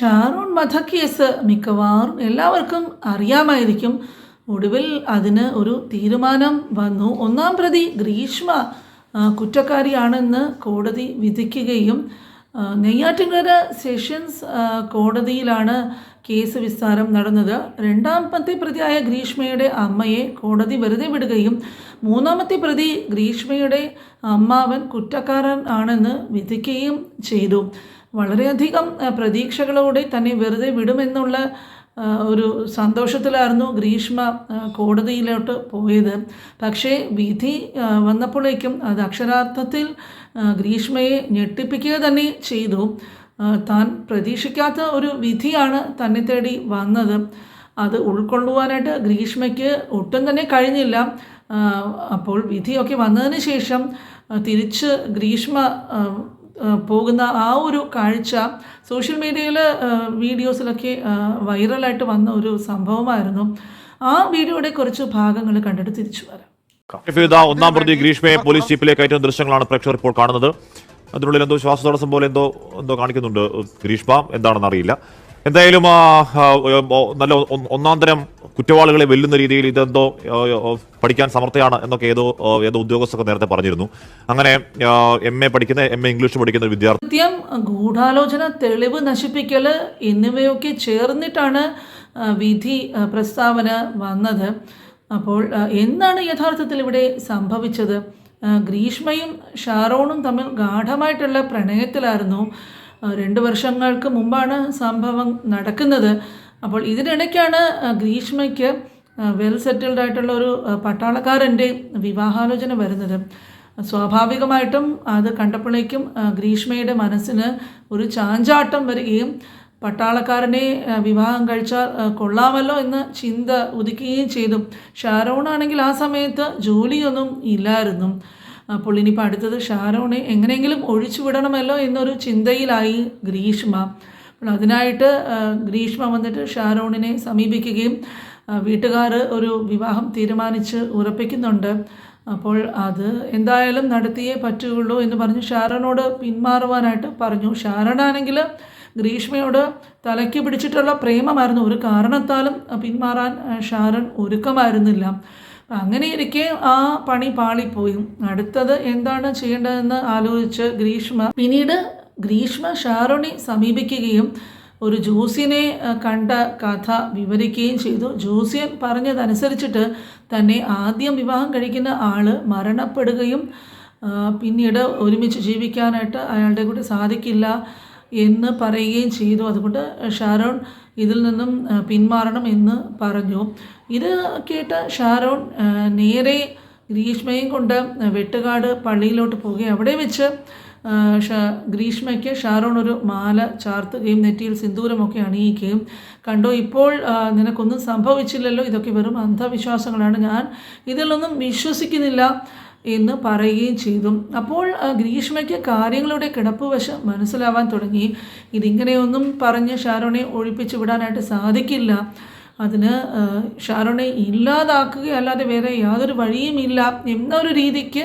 ഷാറൂൺ വധക്കേസ് മിക്കവാറും എല്ലാവർക്കും അറിയാമായിരിക്കും. ഒടുവിൽ അതിന് ഒരു തീരുമാനം വന്നു. ഒന്നാം പ്രതി ഗ്രീഷ്മ കുറ്റക്കാരിയാണെന്ന് കോടതി വിധിക്കുകയും നെയ്യാറ്റിൻകര സെഷൻസ് കോടതിയിലാണ് കേസ് വിസ്താരം നടന്നത്. രണ്ടാമത്തെ പ്രതിയായ ഗ്രീഷ്മയുടെ അമ്മയെ കോടതി വെറുതെ വിടുകയും മൂന്നാമത്തെ പ്രതി ഗ്രീഷ്മയുടെ അമ്മാവൻ കുറ്റക്കാരൻ ആണെന്ന് വിധിക്കുകയും ചെയ്തു. വളരെയധികം പ്രതീക്ഷകളോടെ തന്നെ വെറുതെ വിടുമെന്നുള്ള ഒരു സന്തോഷത്തിലായിരുന്നു ഗ്രീഷ്മ കോടതിയിലോട്ട് പോയത്. പക്ഷേ വിധി വന്നപ്പോഴേക്കും അത് അക്ഷരാർത്ഥത്തിൽ ഗ്രീഷ്മയെ ഞെട്ടിപ്പിക്കുക തന്നെ ചെയ്തു. താൻ പ്രതീക്ഷിക്കാത്ത ഒരു വിധിയാണ് തന്നെ തേടി വന്നത്. അത് ഉൾക്കൊള്ളുവാനായിട്ട് ഗ്രീഷ്മയ്ക്ക് ഒട്ടും തന്നെ കഴിഞ്ഞില്ല. അപ്പോൾ വിധിയൊക്കെ വന്നതിന് ശേഷം തിരിച്ച് ഗ്രീഷ്മ പോകുന്ന ആ ഒരു കാഴ്ച സോഷ്യൽ മീഡിയയിൽ വീഡിയോസിലൊക്കെ വൈറലായിട്ട് വന്ന ഒരു സംഭവമായിരുന്നു. ആ വീഡിയോയുടെ കുറച്ച് ഭാഗങ്ങൾ കണ്ടിട്ട് തിരിച്ചു വരാം. ഒന്നാം പ്രതി ഗ്രീഷ്മയെ പോലീസ് ജീപ്പിലേക്ക് കയറ്റുന്ന ദൃശ്യങ്ങളാണ് പ്രേക്ഷകർ ഇപ്പോൾ കാണുന്നത്. അതിനുള്ളിൽ എന്തോ ശ്വാസതടസ്സം പോലെ എന്തോ എന്തോ കാണിക്കുന്നുണ്ട്. ഗ്രീഷ്മ എന്താണെന്ന് അറിയില്ല എന്തായാലും നല്ല ഒന്നാം തരം കുറ്റവാളികളെ വെല്ലുന്ന രീതിയിൽ ഇതെന്തോ പഠിക്കാൻ സമർത്ഥയാണ് എന്നൊക്കെ ഏതോ ഏതോ ഉദ്യോഗസ്ഥർക്ക് നേരത്തെ പറഞ്ഞിരുന്നു. അങ്ങനെ എം എ പഠിക്കുന്ന എം എ ഇംഗ്ലീഷ് പഠിക്കുന്ന വിദ്യാർത്ഥി കൃത്യം ഗൂഢാലോചന തെളിവ് നശിപ്പിക്കൽ എന്നിവയൊക്കെ ചേർന്നിട്ടാണ് വിധി പ്രസ്താവന വന്നത്. അപ്പോൾ എന്താണ് യഥാർത്ഥത്തിൽ ഇവിടെ സംഭവിച്ചത്? ഗ്രീഷ്മയും ഷാറോണും തമ്മിൽ ഗാഠമായിട്ടുള്ള പ്രണയത്തിലായിരുന്നു. രണ്ട് വർഷങ്ങൾക്ക് മുമ്പാണ് സംഭവം നടക്കുന്നത്. അപ്പോൾ ഇതിനിടയ്ക്കാണ് ഗ്രീഷ്മയ്ക്ക് വെൽ സെറ്റിൽഡ് ആയിട്ടുള്ള ഒരു പട്ടാളക്കാരന്റെ വിവാഹാലോചന വരുന്നത്. സ്വാഭാവികമായിട്ടും അത് കണ്ടപ്പോഴേക്കും ഗ്രീഷ്മയുടെ മനസ്സിന് ഒരു ചാഞ്ചാട്ടം വരികയും പട്ടാളക്കാരനെ വിവാഹം കഴിച്ചാൽ കൊള്ളാമല്ലോ എന്ന് ചിന്ത ഉദിക്കുകയും ചെയ്തു. ഷാരോണാണെങ്കിൽ ആ സമയത്ത് ജോലിയൊന്നും ഇല്ലായിരുന്നു. അപ്പോൾ ഇനിയിപ്പോൾ അടുത്തത് ഷാരോണെ എങ്ങനെയെങ്കിലും ഒഴിച്ചു വിടണമല്ലോ എന്നൊരു ചിന്തയിലായി ഗ്രീഷ്മ. അപ്പോൾ അതിനായിട്ട് ഗ്രീഷ്മ വന്നിട്ട് ഷാരോണിനെ സമീപിക്കുകയും വീട്ടുകാർ ഒരു വിവാഹം തീരുമാനിച്ച് ഉറപ്പിക്കുന്നുണ്ട്. അപ്പോൾ അത് എന്തായാലും നടത്തിയേ പറ്റുകയുള്ളൂ എന്ന് പറഞ്ഞ് ഷാരനോട് പിന്മാറുവാനായിട്ട് പറഞ്ഞു. ഷാരോണാണെങ്കിൽ ഗ്രീഷ്മയോട് തലയ്ക്ക് പിടിച്ചിട്ടുള്ള പ്രേമമായിരുന്നു. ഒരു കാരണത്താലും പിന്മാറാൻ ഷാരൺ ഒരുക്കമായിരുന്നില്ല. അങ്ങനെ ഇരിക്കെ ആ പണി പാളിപ്പോയി. അടുത്തത് എന്താണ് ചെയ്യേണ്ടതെന്ന് ആലോചിച്ച് ഗ്രീഷ്മ പിന്നീട് ഗ്രീഷ്മ ഷാരോണെ സമീപിക്കുകയും ഒരു ജോസിനെ കണ്ട കഥ വിവരിക്കുകയും ചെയ്തു. ജോസിയൻ പറഞ്ഞതനുസരിച്ചിട്ട് തന്നെ ആദ്യം വിവാഹം കഴിക്കുന്ന ആൾ മരണപ്പെടുകയും പിന്നീട് ഒരുമിച്ച് ജീവിക്കാനായിട്ട് അയാളുടെ കൂടെ സാധിക്കില്ല എന്ന് പറയുകയും ചെയ്തു. അതുകൊണ്ട് ഷാരോൺ ഇതിൽ നിന്നും പിന്മാറണം എന്ന് പറഞ്ഞു. ഇത് കേട്ട ഷാരോൺ നേരെ ഗ്രീഷ്മയും കൊണ്ട് വെട്ടുകാട് പള്ളിയിലോട്ട് പോവുകയും അവിടെ വെച്ച് ഗ്രീഷ്മയ്ക്ക് ഷാരോൺ ഒരു മാല ചാർത്തുകയും നെറ്റിയിൽ സിന്ദൂരമൊക്കെ അണിയിക്കുകയും കണ്ടോ. ഇപ്പോൾ നിനക്കൊന്നും സംഭവിച്ചില്ലല്ലോ ഇതൊക്കെ വെറും അന്ധവിശ്വാസങ്ങളാണ്. ഞാൻ ഇതിലൊന്നും വിശ്വസിക്കുന്നില്ല. എന്ന് പറയുകയും ചെയ്തു. അപ്പോൾ ഗ്രീഷ്മയ്ക്ക് കാര്യങ്ങളുടെ കിടപ്പ് വശം മനസ്സിലാവാൻ തുടങ്ങി. ഇതിങ്ങനെയൊന്നും പറഞ്ഞ് ഷാരോണെ ഒഴിപ്പിച്ചു വിടാനായിട്ട് സാധിക്കില്ല. അതിന് ഷാരോണെ ഇല്ലാതാക്കുകയല്ലാതെ വേറെ യാതൊരു വഴിയുമില്ല എന്നൊരു രീതിക്ക്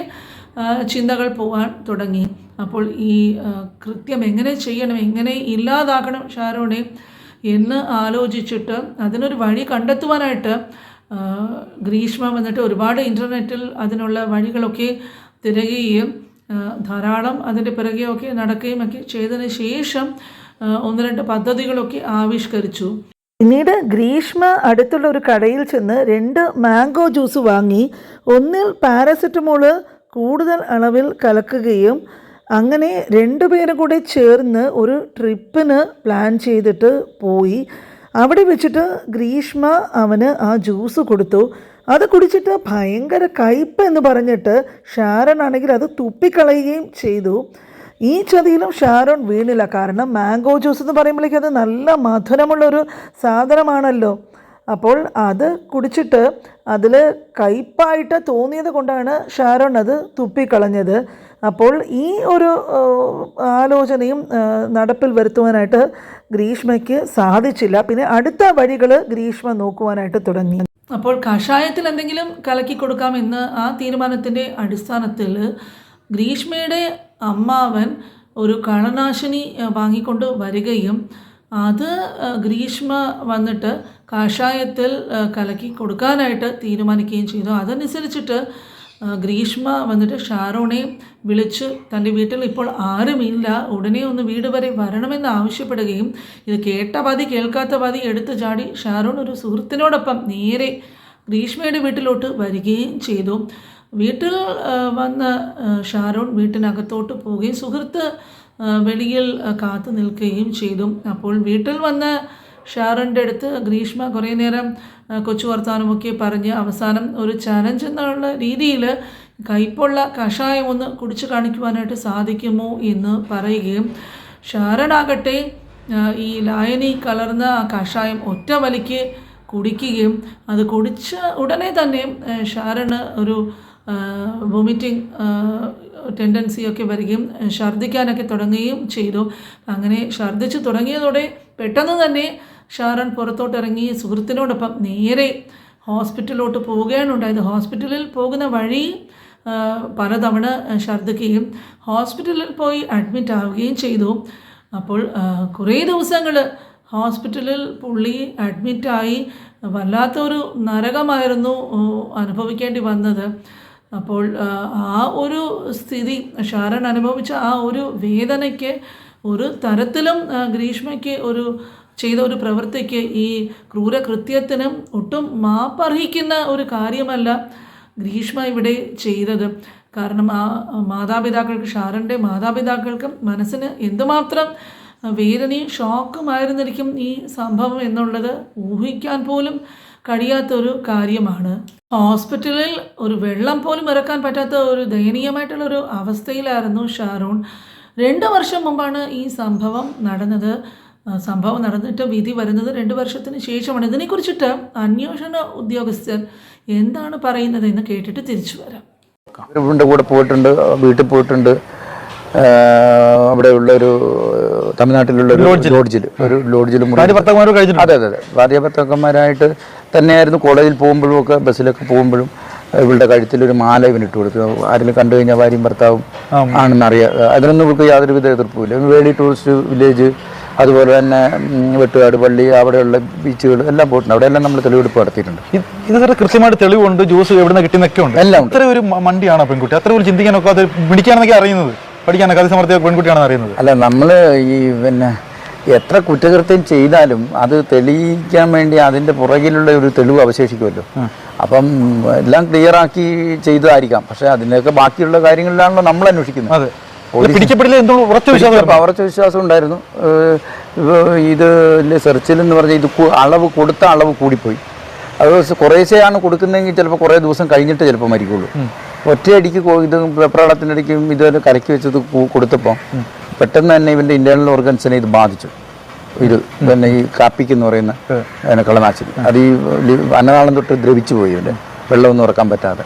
ചിന്തകൾ പോകാൻ തുടങ്ങി. അപ്പോൾ ഈ കൃത്യം എങ്ങനെ ചെയ്യണം എങ്ങനെ ഇല്ലാതാക്കണം ഷാരോണെ എന്ന് ആലോചിച്ചിട്ട് അതിനൊരു വഴി കണ്ടെത്തുവാനായിട്ട് ഗ്രീഷ്മ വന്നിട്ട് ഒരുപാട് ഇന്റർനെറ്റിൽ അതിനുള്ള വഴികളൊക്കെ തിരയുകയും ധാരാളം അതിന്റെ പിറകെയൊക്കെ നടക്കുകയും ഒക്കെ ചെയ്തതിന് ശേഷം ഒന്ന് രണ്ട് പദ്ധതികളൊക്കെ ആവിഷ്കരിച്ചു. പിന്നീട് ഗ്രീഷ്മ അടുത്തുള്ള ഒരു കടയിൽ ചെന്ന് രണ്ട് മാംഗോ ജ്യൂസ് വാങ്ങി ഒന്നിൽ പാരസെറ്റമോൾ കൂടുതൽ അളവിൽ കലക്കുകയും അങ്ങനെ രണ്ടുപേരും കൂടെ ചേർന്ന് ഒരു ട്രിപ്പിന് പ്ലാൻ ചെയ്തിട്ട് പോയി. അവിടെ വെച്ചിട്ട് ഗ്രീഷ്മ അവന് ആ ജ്യൂസ് കൊടുത്തു. അത് കുടിച്ചിട്ട് ഭയങ്കര കയ്പ് എന്ന് പറഞ്ഞിട്ട് ഷാരൺ ആണെങ്കിൽ അത് തുപ്പിക്കളയുകയും ചെയ്തു. ഈ ചതിയിലും ഷാരൺ വീണില്ല. കാരണം മാംഗോ ജ്യൂസ് എന്ന് പറയുമ്പോഴേക്കും അത് നല്ല മധുരമുള്ളൊരു സാധനമാണല്ലോ. അപ്പോൾ അത് കുടിച്ചിട്ട് അതിൽ കയ്പായിട്ട് തോന്നിയത് കൊണ്ടാണ് ഷാരോൺ അത് തുപ്പിക്കളഞ്ഞത്. അപ്പോൾ ഈ ഒരു ആലോചനയും നടപ്പിൽ വരുത്തുവാനായിട്ട് ഗ്രീഷ്മയ്ക്ക് സാധിച്ചില്ല. പിന്നെ അടുത്ത വഴികൾ ഗ്രീഷ്മ നോക്കുവാനായിട്ട് തുടങ്ങി. അപ്പോൾ കഷായത്തിൽ എന്തെങ്കിലും കലക്കി കൊടുക്കാമെന്ന് ആ തീരുമാനത്തിന്റെ അടിസ്ഥാനത്തിൽ ഗ്രീഷ്മയുടെ അമ്മാവൻ ഒരു കളനാശിനി വാങ്ങിക്കൊണ്ട് വരികയും അത് ഗ്രീഷ്മ വന്നിട്ട് കാഷായത്തിൽ കലക്കി കൊടുക്കാനായിട്ട് തീരുമാനിക്കുകയും ചെയ്തു. അതനുസരിച്ചിട്ട് ഗ്രീഷ്മ വന്നിട്ട് ഷാരോണെ വിളിച്ച് തന്റെ വീട്ടിൽ ഇപ്പോൾ ആരുമില്ല. ഉടനെ ഒന്ന് വീട് വരെ വരണമെന്ന് ആവശ്യപ്പെടുകയും ഇത് കേട്ട പതി കേൾക്കാത്ത പതി എടുത്തു ചാടി ഷാരോൺ ഒരു സുഹൃത്തിനോടൊപ്പം നേരെ ഗ്രീഷ്മയുടെ വീട്ടിലോട്ട് വരികയും ചെയ്തു. വീട്ടിൽ വന്ന ഷാരോൺ വീട്ടിനകത്തോട്ട് പോവുകയും സുഹൃത്ത് വെളിയിൽ കാത്തു നിൽക്കുകയും ചെയ്തു. അപ്പോൾ വീട്ടിൽ വന്ന് ഷാറിന്റെ അടുത്ത് ഗ്രീഷ്മ കുറേ നേരം കൊച്ചു വർത്താനമൊക്കെ പറഞ്ഞ് അവസാനം ഒരു ചലഞ്ച് എന്നുള്ള രീതിയിൽ കയ്പുള്ള കഷായം ഒന്ന് കുടിച്ചു കാണിക്കുവാനായിട്ട് സാധിക്കുമോ എന്ന് പറയുകയും ഷാരനാകട്ടെ ഈ ലായനി കലർന്ന ആ കഷായം ഒറ്റ വലിക്ക് കുടിക്കുകയും അത് കുടിച്ച ഉടനെ തന്നെ ഷാരന് ഒരു വൊമിറ്റിംഗ് ടെൻഡൻസിയൊക്കെ വരികയും ഛർദ്ദിക്കാനൊക്കെ തുടങ്ങുകയും ചെയ്തു. അങ്ങനെ ഛർദ്ദിച്ച് തുടങ്ങിയതോടെ പെട്ടെന്ന് തന്നെ ഷാറൻ പുറത്തോട്ടിറങ്ങി സുഹൃത്തിനോടൊപ്പം നേരെ ഹോസ്പിറ്റലിലോട്ട് പോവുകയാണ് ഉണ്ടായത്. ഹോസ്പിറ്റലിൽ പോകുന്ന വഴി പലതവണ ഛർദ്ദിക്കുകയും ഹോസ്പിറ്റലിൽ പോയി അഡ്മിറ്റ് ആവുകയും ചെയ്തു. അപ്പോൾ കുറേ ദിവസങ്ങൾ ഹോസ്പിറ്റലിൽ പുള്ളി അഡ്മിറ്റായി വല്ലാത്തൊരു നരകമായിരുന്നു അനുഭവിക്കേണ്ടി വന്നത്. അപ്പോൾ ആ, ഒരു സ്ഥിതി ഷാരൻ അനുഭവിച്ച ആ ഒരു വേദനയ്ക്ക് ഒരു തരത്തിലും ഗ്രീഷ്മയ്ക്ക് ഒരു ചെയ്ത ഒരു പ്രവൃത്തിക്ക് ഈ ക്രൂരകൃത്യത്തിനും ഒട്ടും മാപ്പർഹിക്കുന്ന ഒരു കാര്യമല്ല ഗ്രീഷ്മ ഇവിടെ ചെയ്തത്. കാരണം ആ മാതാപിതാക്കൾക്ക് ഷാരന്റെ മാതാപിതാക്കൾക്കും മനസ്സിന് എന്തുമാത്രം വേദനയും ഷോക്കുമായിരുന്നിരിക്കും ഈ സംഭവം എന്നുള്ളത് ഊഹിക്കാൻ പോലും കഴിയാത്തൊരു കാര്യമാണ്. ഹോസ്പിറ്റലിൽ ഒരു വെള്ളം പോലും ഇറക്കാൻ പറ്റാത്ത ഒരു ദയനീയമായിട്ടുള്ള ഒരു അവസ്ഥയിലായിരുന്നു ഷാറൂൺ രണ്ട് വർഷം മുമ്പാണ് ഈ സംഭവം നടന്നത്. സംഭവം നടന്നിട്ട് വിധി വരുന്നത് രണ്ട് വർഷത്തിന് ശേഷമാണ്. ഇതിനെക്കുറിച്ചിട്ട് അന്വേഷണ ഉദ്യോഗസ്ഥർ എന്താണ് പറയുന്നത് എന്ന് കേട്ടിട്ട് തിരിച്ചു വരാം. ഇവരുടെ കൂടെ പോയിട്ടുണ്ട് വീട്ടിൽ പോയിട്ടുണ്ട്. അവിടെയുള്ള ഒരു തമിഴ്നാട്ടിലുള്ള ഒരു ലോഡ്ജിൽ ഒരു ലോഡ്ജിൽ കഴിഞ്ഞിട്ടുണ്ട്? അതെ അതെ അതെ. ഭാര്യ ഭർത്താക്കന്മാരായിട്ട് തന്നെയായിരുന്നു കോളേജിൽ പോകുമ്പോഴും ഒക്കെ ബസ്സിലൊക്കെ പോകുമ്പോഴും ഇവളുടെ കഴുത്തിൽ ഒരു മാല ഇവനിട്ട് കൊടുത്തു. ആരെങ്കിലും കണ്ടു കഴിഞ്ഞാൽ ഭാര്യയും ഭർത്താവും ആണെന്ന് അറിയാം. അതിനൊന്നും ഇവർക്ക് യാതൊരുവിധ എതിർപ്പുമില്ല. വേളി ടൂറിസ്റ്റ് വില്ലേജ് അതുപോലെ തന്നെ വെട്ടുകാട് പള്ളി അവിടെയുള്ള ബീച്ചുകൾ എല്ലാം പോയിട്ടുണ്ട്. അവിടെയെല്ലാം നമ്മൾ തെളിവെടുപ്പ് നടത്തിയിട്ടുണ്ട്. ഇത് ഇത് സാറ് കൃത്യമായിട്ട് തെളിവുണ്ട് ജ്യൂസ് എവിടെ നിന്ന് ഉണ്ട്. എല്ലാം ഇത്ര അത്ര ഒരു മണ്ടിയാണ് പെൺകുട്ടി. അത്ര ഒരു ചിന്തിക്കാനൊക്കെ അത് പിടിക്കാനൊക്കെ അറിയുന്നത്. പഠിക്കാനൊക്കെ അതിസമർത്ഥിയ പെൺകുട്ടിയാണെന്ന് അറിയുന്നത്. അല്ല നമ്മൾ ഈ പിന്നെ എത്ര കുറ്റകൃത്യം ചെയ്താലും അത് തെളിയിക്കാൻ വേണ്ടി അതിന്റെ പുറകിലുള്ള ഒരു തെളിവ് അവശേഷിക്കുമല്ലോ. അപ്പം എല്ലാം ക്ലിയർ ആക്കി ചെയ്തതായിരിക്കാം. പക്ഷെ അതിനൊക്കെ ബാക്കിയുള്ള കാര്യങ്ങളിലാണല്ലോ നമ്മൾ അന്വേഷിക്കുന്നത്. ഉറച്ച വിശ്വാസം ഉണ്ടായിരുന്നു. ഇത് സെർച്ചിൽ എന്ന് പറഞ്ഞാൽ ഇത് അളവ് കൊടുത്ത അളവ് കൂടിപ്പോയി. അത് കുറേശ്ശെയാണ് കൊടുക്കുന്നതെങ്കിൽ ചിലപ്പോൾ കുറേ ദിവസം കഴിഞ്ഞിട്ട് ചിലപ്പോൾ മരിക്കുള്ളൂ. ഒറ്റയടിക്ക് ഇത് വെപ്രാളത്തിനിടയ്ക്കും ഇതുവരെ കലക്കി വെച്ചത് കൊടുത്തപ്പോൾ പെട്ടെന്ന് തന്നെ ഇവന്റെ ഇന്റേണൽ ഓർഗൻസിനെ ഇത് ബാധിച്ചു. ഇത് തന്നെ ഈ കാപ്പിക്ക് എന്ന് പറയുന്ന കളനാശിനി അത് ഈ അന്നനാളം തൊട്ട് ദ്രവിച്ചു പോയി ഇവന്റെ വെള്ളമൊന്നും ഉറക്കാൻ പറ്റാതെ.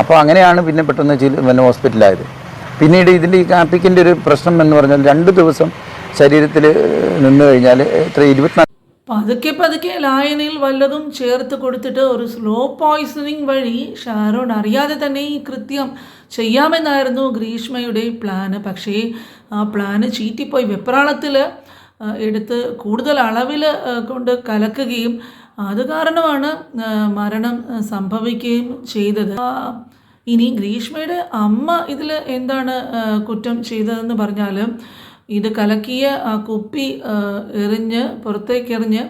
അപ്പോൾ അങ്ങനെയാണ് പിന്നെ പെട്ടെന്ന് ചില പിന്നെ ഹോസ്പിറ്റലായത് പിന്നീട് ഇതിൽ ഈ കാപ്പിക്കിന്റെ ഒരു പ്രശ്നം എന്ന് പറഞ്ഞാൽ രണ്ട് ദിവസം ശരീരത്തിൽ നിന്ന് കഴിഞ്ഞാൽ ഇത്ര ഇരുപത്തിനാല് പതുക്കെ പതുക്കെ ലായനയിൽ വല്ലതും ചേർത്ത് കൊടുത്തിട്ട് ഒരു സ്ലോ പോയ്സണിങ് വഴി ഷാരോൺ അറിയാതെ തന്നെ ഈ കൃത്യം ചെയ്യാമെന്നായിരുന്നു ഗ്രീഷ്മയുടെ പ്ലാന് പക്ഷേ ആ പ്ലാന് ചീറ്റിപ്പോയി. വെപ്രാളത്തിൽ എടുത്ത് കൂടുതൽ അളവിൽ കൊണ്ട് കലക്കുകയും അത് കാരണമാണ് മരണം സംഭവിക്കുകയും ചെയ്തത്. ഇനി ഗ്രീഷ്മയുടെ അമ്മ ഇതിൽ എന്താണ് കുറ്റം ചെയ്തതെന്ന് പറഞ്ഞാൽ ഇത് കലക്കിയ കുപ്പി എറിഞ്ഞ് പുറത്തേക്ക് എറിഞ്ഞ്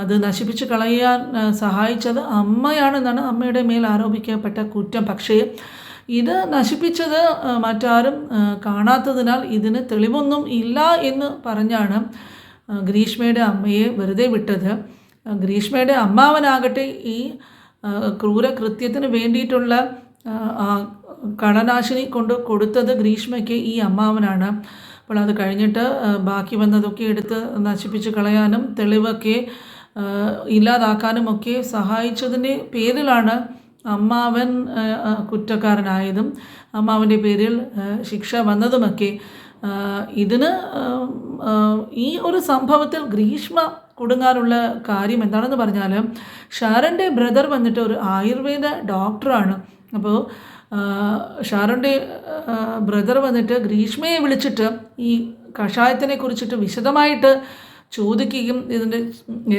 അത് നശിപ്പിച്ച് കളയാൻ സഹായിച്ചത് അമ്മയാണെന്നാണ് അമ്മയുടെ മേൽ ആരോപിക്കപ്പെട്ട കുറ്റം. പക്ഷേ ഇത് നശിപ്പിച്ചത് മറ്റാരും കാണാത്തതിനാൽ ഇതിന് തെളിവൊന്നും ഇല്ല എന്ന് പറഞ്ഞാണ് ഗ്രീഷ്മയുടെ അമ്മയെ വെറുതെ വിട്ടത്. ഗ്രീഷ്മയുടെ അമ്മാവനാകട്ടെ ഈ ക്രൂരകൃത്യത്തിന് വേണ്ടിയിട്ടുള്ള കളനാശിനി കൊണ്ട് കൊടുത്തത് ഗ്രീഷ്മയ്ക്ക് ഈ അമ്മാവനാണ്. അപ്പോൾ അത് കഴിഞ്ഞിട്ട് ബാക്കി വന്നതൊക്കെ എടുത്ത് നശിപ്പിച്ച് കളയാനും തെളിവൊക്കെ ഇല്ലാതാക്കാനും ഒക്കെ സഹായിച്ചതിന്റെ പേരിലാണ് അമ്മാവൻ കുറ്റക്കാരനായതും അമ്മാവന്റെ പേരിൽ ശിക്ഷ വന്നതുമൊക്കെ. ഇതിന് ഈ ഒരു സംഭവത്തിൽ ഗ്രീഷ്മ കൊടുങ്ങാനുള്ള കാര്യം എന്താണെന്ന് പറഞ്ഞാൽ ഷാരന്റെ ബ്രദർ വന്നിട്ട് ഒരു ആയുർവേദ ഡോക്ടറാണ്. അപ്പോൾ ഷാരോന്റെ ബ്രദർ വന്നിട്ട് ഗ്രീഷ്മയെ വിളിച്ചിട്ട് ഈ കഷായത്തിനെ കുറിച്ചിട്ട് വിശദമായിട്ട് ചോദിക്കുകയും ഇതിന്റെ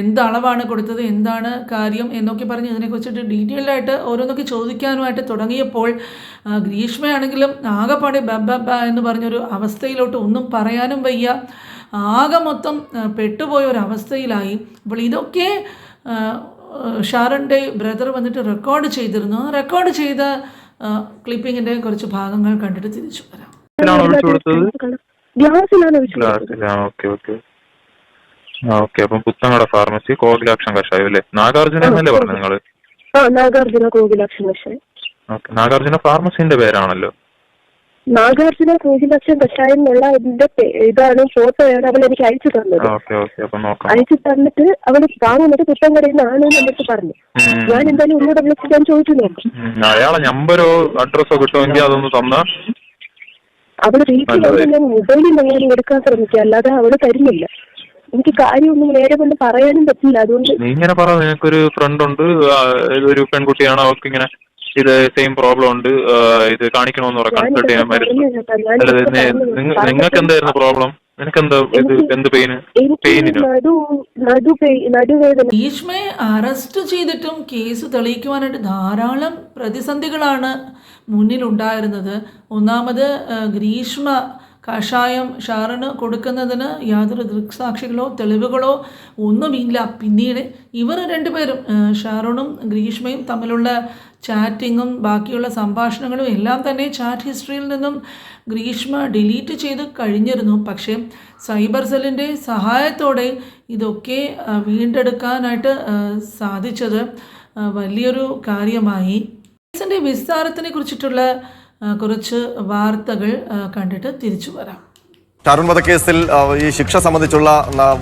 എന്ത് അളവാണ് കൊടുത്തത് എന്താണ് കാര്യം എന്നൊക്കെ പറഞ്ഞ് ഇതിനെക്കുറിച്ചിട്ട് ഡീറ്റെയിൽഡ് ആയിട്ട് ഓരോന്നൊക്കെ ചോദിക്കാനുമായിട്ട് തുടങ്ങിയപ്പോൾ ഗ്രീഷ്മയാണെങ്കിലും ആകെപ്പാടെ ബബ എന്ന് പറഞ്ഞൊരു അവസ്ഥയിലോട്ട് ഒന്നും പറയാനും വയ്യ. ആകെ മൊത്തം പെട്ടുപോയ ഒരു അവസ്ഥയിലായി. അപ്പോൾ ഇതൊക്കെ ഷാറിന്റെ ബ്രദർ വന്നിട്ട് റെക്കോർഡ് ചെയ്തിരുന്നു. റെക്കോർഡ് ചെയ്ത ക്ലിപ്പിങ്ങിന്റെ കുറച്ച് ഭാഗങ്ങൾ കണ്ടിട്ട് തിരിച്ചു വരാം. ഓക്കെ ഓക്കെ ആ ഓക്കെ അപ്പം പുത്തങ്ങട ഫാർമസി കോകിലാക്ഷൻ കഷായം അല്ലേ? നാഗാർജുന എന്നല്ലേ പറഞ്ഞത് നിങ്ങൾ? നാഗാർജുന കോകിലാക്ഷൻ കഷായം. ഓക്കെ നാഗാർജുന ഫാർമസിന്റെ പേരാണല്ലോ. നാഗാർജുന കോകിലാക്ഷൻ കഷായം എന്നുള്ള എന്റെ ഇതാണ് ഫോട്ടോയാണ് അവൾ എനിക്ക് അയച്ചു തന്നത്. അയച്ചു തന്നിട്ട് അവൾ വാങ്ങുന്നത് പുത്തൻകടയിൽ നിന്നാണ് എന്നിട്ട് പറഞ്ഞു. ഞാൻ എന്തായാലും ഒന്നുകൂടെ വിളിച്ച് ഞാൻ ചോദിച്ചു അയാളെ നമ്പരോ അഡ്രസ്സോ കിട്ടുമെങ്കിൽ അതൊന്ന് തന്ന. അവൾ വീട്ടിൽ ഞാൻ മൊബൈലിൽ എങ്ങനെ എടുക്കാൻ ശ്രമിക്കുക അല്ലാതെ അവൾ തരുന്നില്ല. എനിക്ക് കാര്യമൊന്നും നേരെ കൊണ്ട് പറയാനും പറ്റില്ല. അതുകൊണ്ട് നീ ഇങ്ങനെ പറ നിനക്കൊരു ഫ്രണ്ട് ഉണ്ട്. ഒരു പെൺകുട്ടിയാണ്. അവർക്ക് ഇങ്ങനെ ഇത് സെയിം പ്രോബ്ലം ഉണ്ട്. ഇത് കാണിക്കണമെന്ന് പറയാം കൺസൾട്ട് ചെയ്യാൻ മരുന്ന് അല്ല നിങ്ങൾക്ക് എന്തായിരുന്നു പ്രോബ്ലം ഇത് എന്ത് പെയിന് പെയിനിനോ ഭീഷ്മയെ അറസ്റ്റ് ചെയ്തിട്ടും കേസ് തെളിയിക്കുവാനായിട്ട് ധാരാളം പ്രതിസന്ധികളാണ് മുന്നിലുണ്ടായിരുന്നത്. ഒന്നാമത് ഗ്രീഷ്മ കഷായം ഷാറിന് കൊടുക്കുന്നതിന് യാതൊരു ദൃക്സാക്ഷികളോ തെളിവുകളോ ഒന്നുമില്ല. പിന്നീട് ഇവർ രണ്ടുപേരും ഷാറൂണും ഗ്രീഷ്മയും തമ്മിലുള്ള ചാറ്റിങ്ങും ബാക്കിയുള്ള സംഭാഷണങ്ങളും എല്ലാം തന്നെ ചാറ്റ് ഹിസ്റ്ററിയിൽ നിന്നും ഗ്രീഷ്മ ഡിലീറ്റ് ചെയ്ത് കഴിഞ്ഞിരുന്നു. പക്ഷേ സൈബർ സെല്ലിന്റെ സഹായത്തോടെ ഇതൊക്കെ വീണ്ടെടുക്കാനായിട്ട് സാധിച്ചത് വലിയൊരു കാര്യമായി. കേസിന്റെ വിസ്താരത്തിനെ കുറിച്ചിട്ടുള്ള കുറച്ച് വാർത്തകൾ കണ്ടിട്ട് തിരിച്ചു വരാം. ഷാരൂൺ വധക്കേസിൽ ഈ ശിക്ഷ സംബന്ധിച്ചുള്ള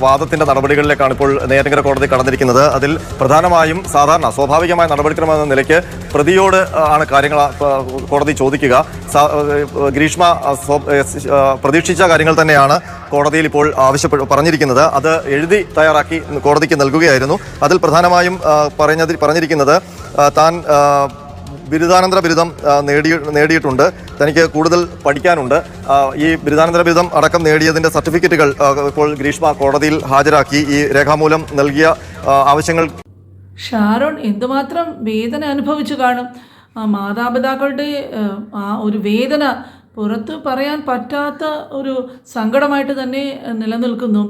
വാദത്തിന്റെ നടപടികളിലേക്കാണ് ഇപ്പോൾ നേരങ്കര കോടതി കടന്നിരിക്കുന്നത്. അതിൽ പ്രധാനമായും സാധാരണ സ്വാഭാവികമായ നടപടിക്രമം എന്ന നിലയ്ക്ക് പ്രതിയോട് ആണ് കാര്യങ്ങൾ കോടതി ചോദിക്കുക. ഗ്രീഷ്മ പ്രതീക്ഷിച്ച കാര്യങ്ങൾ തന്നെയാണ് കോടതിയിൽ ഇപ്പോൾ ആവശ്യപ്പെട്ട് പറഞ്ഞിരിക്കുന്നത്. അത് എഴുതി തയ്യാറാക്കി കോടതിക്ക് നൽകുകയായിരുന്നു. അതിൽ പ്രധാനമായും പറഞ്ഞതിൽ പറഞ്ഞിരിക്കുന്നത് താൻ ബിരുദാനന്തര ബിരുദം നേടി നേടിയിട്ടുണ്ട്. തനിക്ക് കൂടുതൽ പഠിക്കാനുണ്ട്. ഈ ബിരുദാനന്തര ബിരുദം അടക്കം നേടിയതിന്റെ സർട്ടിഫിക്കറ്റുകൾ ഇപ്പോൾ ഗ്രീഷ്മ കോടതിയിൽ ഹാജരാക്കി. ഈ രേഖാമൂലം നൽകിയ ആവശ്യങ്ങൾ ഷാരോൺ എന്തുമാത്രം വേദന അനുഭവിച്ചു കാണും? മാതാപിതാക്കളുടെ ആ ഒരു വേദന പുറത്ത് പറയാൻ പറ്റാത്ത ഒരു സങ്കടമായിട്ട് തന്നെ നിലനിൽക്കുന്നു.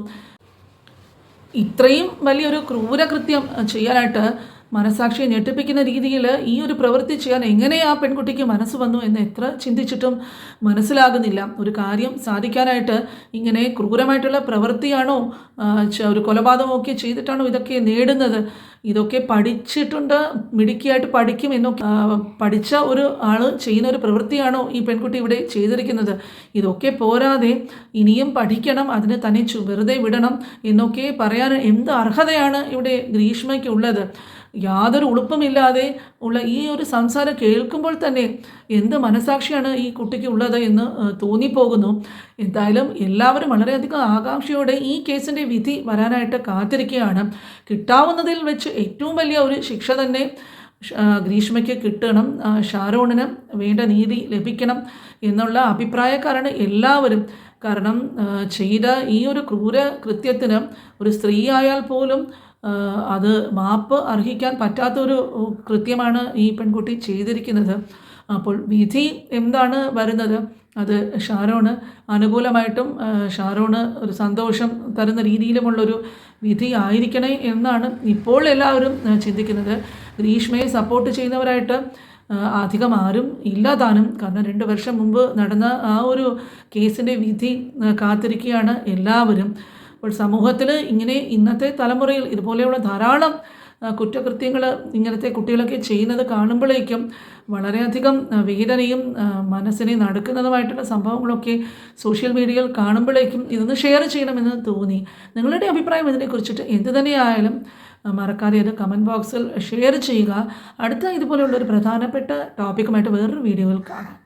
ഇത്രയും വലിയൊരു ക്രൂരകൃത്യം ചെയ്യാനായിട്ട് മനസാക്ഷിയെ ഞെട്ടിപ്പിക്കുന്ന രീതിയിൽ ഈ ഒരു പ്രവൃത്തി ചെയ്യാൻ എങ്ങനെ ആ പെൺകുട്ടിക്ക് മനസ്സ് വന്നു എന്ന് എത്ര ചിന്തിച്ചിട്ടും മനസ്സിലാകുന്നില്ല. ഒരു കാര്യം സാധിക്കാനായിട്ട് ഇങ്ങനെ ക്രൂരമായിട്ടുള്ള പ്രവൃത്തിയാണോ ഒരു കൊലപാതകമൊക്കെ ചെയ്തിട്ടാണോ ഇതൊക്കെ നേടുന്നത്? ഇതൊക്കെ പഠിച്ചിട്ടുണ്ട് മിടുക്കിയായിട്ട് പഠിക്കും എന്നൊക്കെ പഠിച്ച ഒരു ആൾ ചെയ്യുന്ന ഒരു പ്രവൃത്തിയാണോ ഈ പെൺകുട്ടി ഇവിടെ ചെയ്തിരിക്കുന്നത്? ഇതൊക്കെ പോരാതെ ഇനിയും പഠിക്കണം അതിന് തന്നെ വെറുതെ വിടണം എന്നൊക്കെ പറയാൻ എന്ത് അർഹതയാണ് ഇവിടെ ഗ്രീഷ്മയ്ക്ക് ഉള്ളത് യാതൊരു ഉളുപ്പമില്ലാതെ ഉള്ള ഈ ഒരു സംസാരം കേൾക്കുമ്പോൾ തന്നെ എന്ത് മനസാക്ഷിയാണ് ഈ കുട്ടിക്ക് ഉള്ളത് എന്ന് തോന്നിപ്പോകുന്നു. എന്തായാലും എല്ലാവരും വളരെയധികം ആകാംക്ഷയോടെ ഈ കേസിന്റെ വിധി വരാനായിട്ട് കാത്തിരിക്കുകയാണ്. കിട്ടാവുന്നതിൽ വെച്ച് ഏറ്റവും വലിയ ഒരു ശിക്ഷ തന്നെ ഗ്രീഷ്മയ്ക്ക് കിട്ടണം. ഷാരോണിന് വേണ്ട നീതി ലഭിക്കണം എന്നുള്ള അഭിപ്രായക്കാരാണ് എല്ലാവരും. കാരണം ചെയ്ത ഈ ഒരു ക്രൂര കൃത്യത്തിന് ഒരു സ്ത്രീ ആയാൽ പോലും അത് മാപ്പ് അർഹിക്കാൻ പറ്റാത്തൊരു കൃത്യമാണ് ഈ പെൺകുട്ടി ചെയ്തിരിക്കുന്നത്. അപ്പോൾ വിധി എന്താണ് വരുന്നത്? അത് ഷാരോണ് അനുകൂലമായിട്ടും ഷാരോണ് ഒരു സന്തോഷം തരുന്ന രീതിയിലുമുള്ളൊരു വിധി ആയിരിക്കണേ എന്നാണ് ഇപ്പോൾ എല്ലാവരും ചിന്തിക്കുന്നത്. ഗ്രീഷ്മയെ സപ്പോർട്ട് ചെയ്യുന്നവരായിട്ട് അധികം ആരും ഇല്ലാതാനും കാരണം രണ്ട് വർഷം മുമ്പ് നടന്ന ആ ഒരു കേസിന്റെ വിധി കാത്തിരിക്കുകയാണ് എല്ലാവരും. അപ്പോൾ സമൂഹത്തിൽ ഇങ്ങനെ ഇന്നത്തെ തലമുറയിൽ ഇതുപോലെയുള്ള ധാരാളം കുറ്റകൃത്യങ്ങൾ ഇങ്ങനത്തെ കുട്ടികളൊക്കെ ചെയ്യുന്നത് കാണുമ്പോഴേക്കും വളരെയധികം വേദനയും മനസ്സിനെ നടക്കുന്നതുമായിട്ടുള്ള സംഭവങ്ങളൊക്കെ സോഷ്യൽ മീഡിയയിൽ കാണുമ്പോഴേക്കും ഇതൊന്ന് ഷെയർ ചെയ്യണമെന്ന് തോന്നി. നിങ്ങളുടെ അഭിപ്രായം ഇതിനെക്കുറിച്ചിട്ട് എന്ത് തന്നെയായാലും മറക്കാതെ അത് കമന്റ് ബോക്സിൽ ഷെയർ ചെയ്യുക. അടുത്ത ഇതുപോലെയുള്ള ഒരു പ്രധാനപ്പെട്ട ടോപ്പിക്കുമായിട്ട് വേറൊരു വീഡിയോയിൽ കാണാം.